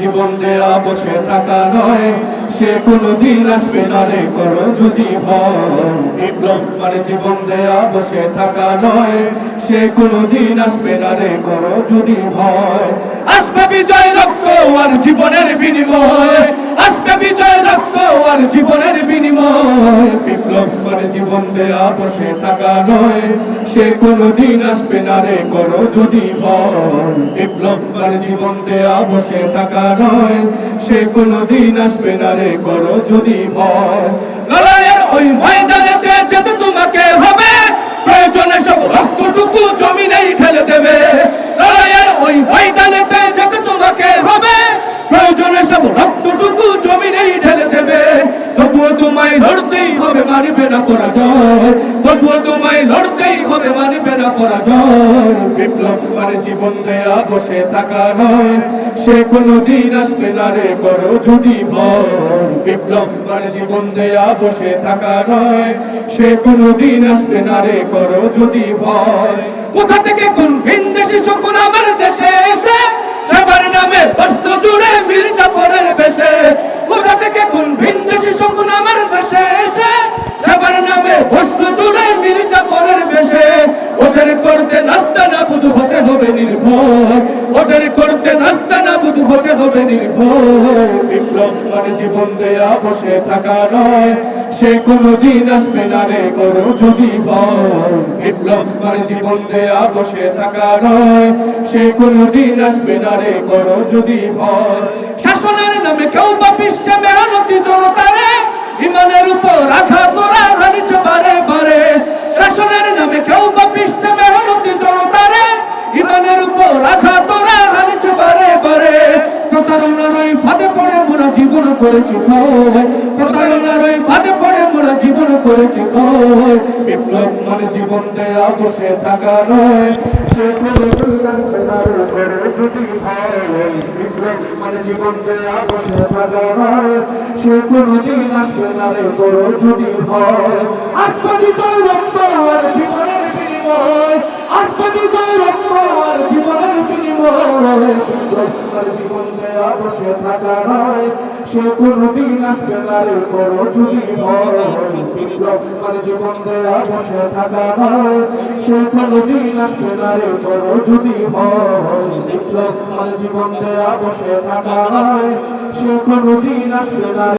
জীবন দেয়া বসে থাকা নয়। সে কোনো আসবে না রে, করো যদি মানে দেয়া থাকা জীবনের বিনিময়। আসবে বিজয় রক্ত আর জীবনের বিনিময়। বিপ্লব মানে জীবন দেয়া, বসে থাকা নয়। সে কোনো দিন আসবে না রে, করো যদি বিপ্লব মানে জীবন দেয়া, বসে থাকা নয়। সে কোনো দিন আসবে না রে, করো যদি লড়াইয়ের ওই ময়দানেতে যেতে তোমাকে হবে। প্রয়োজনে সব রক্তটুকু লড়তেই হবে, মানবে না পরাজয়। তবুও তোমায় লড়তেই হবে, মানবে না পরাজয়। বিপ্লব মানে জীবন দেয়া, বসে থাকা নয়। সে কোনো দিন আসবে না রে, করো যদি ভয়। বিপ্লব মানে জীবন দেয়া, বসে থাকা নয়। সে কোনো দিন আসবে না রে, করো যদি ভয়। কোথা থেকে কোন ভিনদেশি শকুন আমার হবে নির্ভয়। ওদের করতে নাস্তা না বুধ হতে হবে নির্ভয়। বিপ্লব মানে জীবন দেয়া, বসে থাকা নয়। সে কোনো দিন আসবে না রে করো যদি বিপ্লব মানে জীবন দেয়া, বসে থাকা নয়। সে কোনো দিন আসবে না রে করো যদি ভয়। শাসনের নামে কেউ মেহনতি জনতারে ইমানের জীবন করেছি প্রতারণার ফাঁদে পড়ে মোরা জীবন করেছি বিপ্লব মানে জীবন থাকা নয়। মানে জীবন থাকা নয়। সে কোনো দিন আসবে না রে করো যদি ভয়। আসবে মানে জীবন দেয়া বসে থাকা নয়। সে কোনো দিন আসবে না রে করো যদি মানে জীবন দেয়া বসে থাকা নয়। সে কোনো দিন আসবে না রে করো যদি মানে জীবন দেয়া বসে থাকা নয়। সে কোনো দিন আসবে